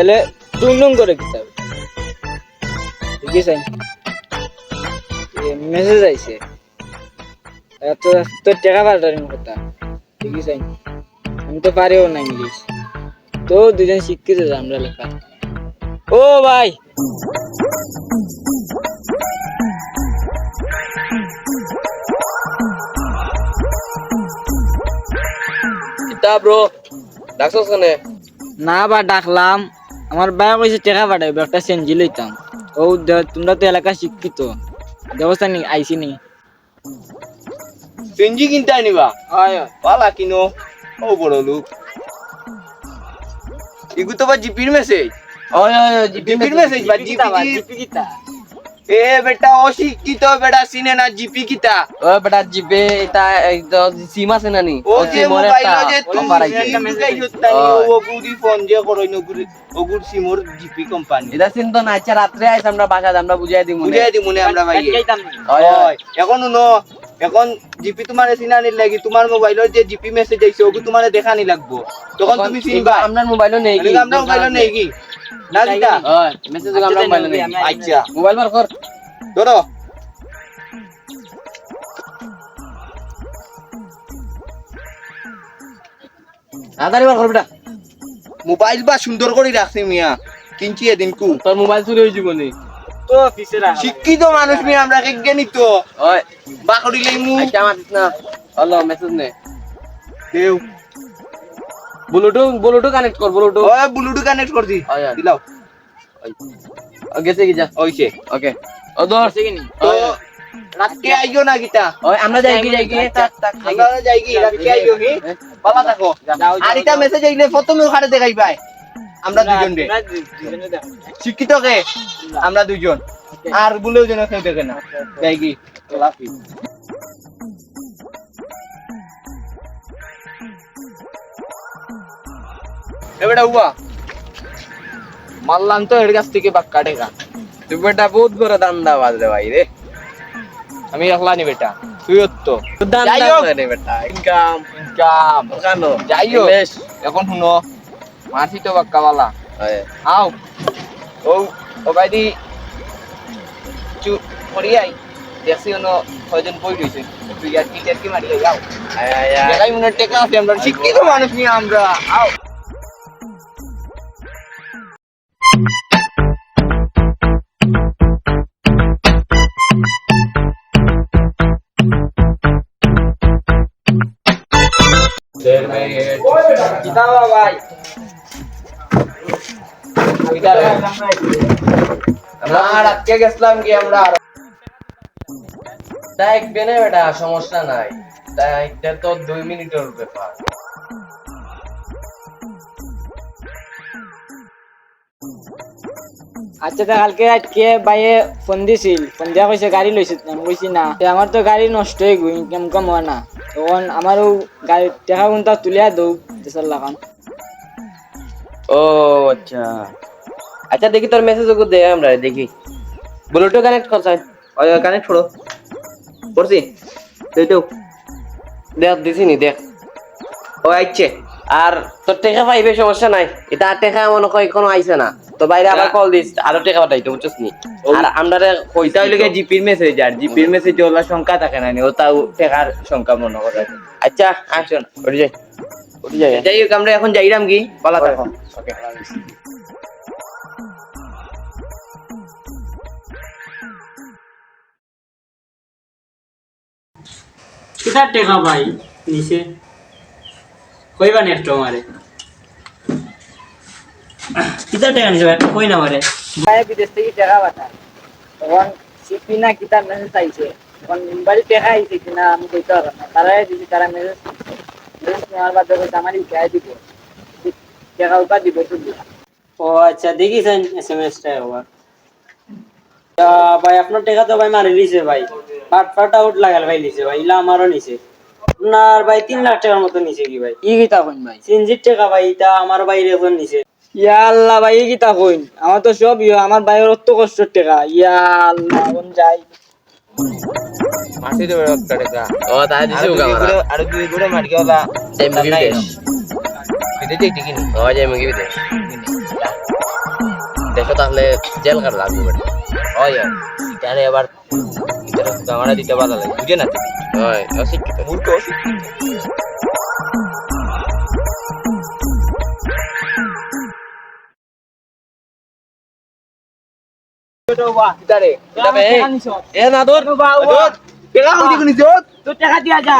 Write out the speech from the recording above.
তাহলে টুং টুং করে দিতে হবে ঠিক আছে? মেসেজ আইছে। এত তোর টাকা পাল্টানোর কথা। ঠিক আছে? আমি তো পারিও না ইংলিশ। তো দুজন শিক্ষিত আমরা লেখা। ও ভাই! ব্রো ডাকছস কেনে? না বা ডাকলাম। আমার বাবা কইছে টাকা পাঠাইব একটা সেঞ্জি লইতাম। ও তোমরা তো এলাকা শিক্ষিত ব্যবস্থা নি আইসি নি। সেঞ্জি কিনতে আনিবা? হয় পালা কিনো ও বড় লোক। ইগু তো বা জিপির মেসেজ হয় ওই জিপির মেসেজ বা জিপি এ বেটা অশিক্ষিত বেটা চিনে না জিপি কিতা? ওই বেটা জিপে এটা একদম সিম আছে নানি ও যে মোবাইল যে তুমি। ও গুদি ফোন যে করই নগুরি ওগুর সিমর জিপি কোম্পানি এটা সিম তো না আচ্ছা রাত্রে আইছে আমরা বাসা আমরা বুঝাই দিমু বুঝাই দি মনে আমরা ভাই। হয় এখন শুনো এখন জিপি তোমার চিনানি লাগি তোমার মোবাইলের যে জিপি মেসেজ আইছে ওগু তোমার দেখানি লাগবো। তখন তুমি চিনবা আপনার মোবাইলও নেই কি আমরা মোবাইল নেই কি না দিতা ওই মেসেজ আমরা মোবাইল নেই আচ্ছা মোবাইল বার কর ধরো তাড়াতাড়ি বার কর বেটা মোবাইল বা সুন্দর করে রাখছি মিয়া কিনছি এদিন কু তোর মোবাইল চুরি হয়ে যাব নি তো অফিসে শিক্ষিত মানুষ মিয়া আমরা জ্ঞানী তো ওই বা করিলে মু আচ্ছা আমার না। হলো মেসেজ নে। দেও ব্লুটুথ ব্লুটুথ কানেক্ট কর ব্লুটুথ ওই ব্লুটুথ কানেক্ট কর দি। দিলাও। গেছে কি যা ওইছে ওকে। ও ধর। তো রাতকে আইও না গীতা ওই আমরা যাই কি যাই কি তাক তাক আমরা যাই কি রাতকে আইও কি পালা থাকো। আর এটা মেসেজ আইলে প্রথমে ওখানে দেখাই পাই আমরা দুজন রে শিক্ষিত কে আমরা দুজন আর বলেও যেন কেউ দেখে না। যাই কি লাফি। এবারে উবা মারলাম তো এর কাছ থেকে বাক্কা টেকা। তুই বেটা বহুত বড় দান্দা বাজ রে ভাই রে। আমি নি বেটা তুই তো যাই হোক। বেটা ইনকাম। ইনকাম। কানো যাই হোক। এখন শুনো মারছি তো বাক্কা বালা আও। ও ও বাইদি চু করি আই। দেখছি অন্য ছয়জন বই রয়েছে তুই আর কি টেরকি মারি মনে টেকা আছে আমরা। শিক্ষিত মানুষ নিয়ে আমরা। আও। গেছিলাম কি আমরা বেটা সমস্যা নাই। দেখতে তো দুই মিনিটের ব্যাপার। আচ্ছা তা কালকে আজকে বাইয়ে ফোন দিছিল। ফোন দিয়া কইছে গাড়ি লইছে আমি কইছি না। আমার তো গাড়ি নষ্ট হয়ে গই ইনকাম কম হয় না। তখন আমারও গাড়ি টাকা কোনটা তুলিয়া দৌ দেশের লাগান ও আচ্ছা। আচ্ছা দেখি তোর মেসেজ ওকে দে আমরা দেখি। ব্লুটুথ কানেক্ট কর সাই কানেক্ট করো করছি দেখ, দিছি নি, দেখ। ও আইছে আর তোর টেকা পাইবে সমস্যা নাই। এটা টেকা মনে কয় কোনো আইছে না। তো বাইরে আবার কল দিস আরও টেকা পাঠাইতে বুঝছিস নি? আর আমরা ওইটা হইলে জিপির মেসেজ আর জিপির মেসেজ ওলা সংখ্যা থাকে না নি ওটা টেকার সংখ্যা মনে করে। আচ্ছা আসুন ওটি যাই। ওটি যাই। যাই হোক আমরা এখন যাইরাম কি পালা থাকো। ওকে। কিতার টেকা ভাই নিচে? কইবা নি একটু আমারে? কিতার টেকা নিছে একটা কই না আমারে? বাইরে বিদেশ থেকে টাকা পাঠায়। তখন সিপি না কিতাব মেসেজ আইছে। তখন বাড়ি টাকা আইছে কিনা আমি কইতে পারব না। দিছি তারা মেসেজ মেসেজ নেওয়ার বাদে আমার দিব। টাকা উঠা দিব ও আচ্ছা দেখিছেন ভাই আপনার টেকা তো ভাই মারি নিছে ভাই। পাট পাট আউট লাগাল ভাই নিছে ভাই ইলা আমারও নিছে। আপনার ভাই তিন লাখ টাকার মতো নিছে কি ভাই? ই কিতা কইন ভাই। সিনজির টাকা ভাই এটা আমার বাইরে এখন নিছে। ইয়া আল্লাহ ভাই ই কিতা কইন। আমার তো সব ইয়া আমার ভাইয়ের অত কষ্টের টাকা। ইয়া আল্লাহ কোন যাই। মাসি দেবে টেকা। ও তাই দিছি আর দুই করে মারি গেলা মুগি বিদে যাই টিকি নি ও। যাই মুগি দে দেশে তাহলে জেল কার লাগবে? বেটা হয় এটারে আবার গামারা দিতে বাধা লাগে বুঝে না হয় অশিক্ষিত। মূর্খ এ না তোর টাকা দিয়া যা।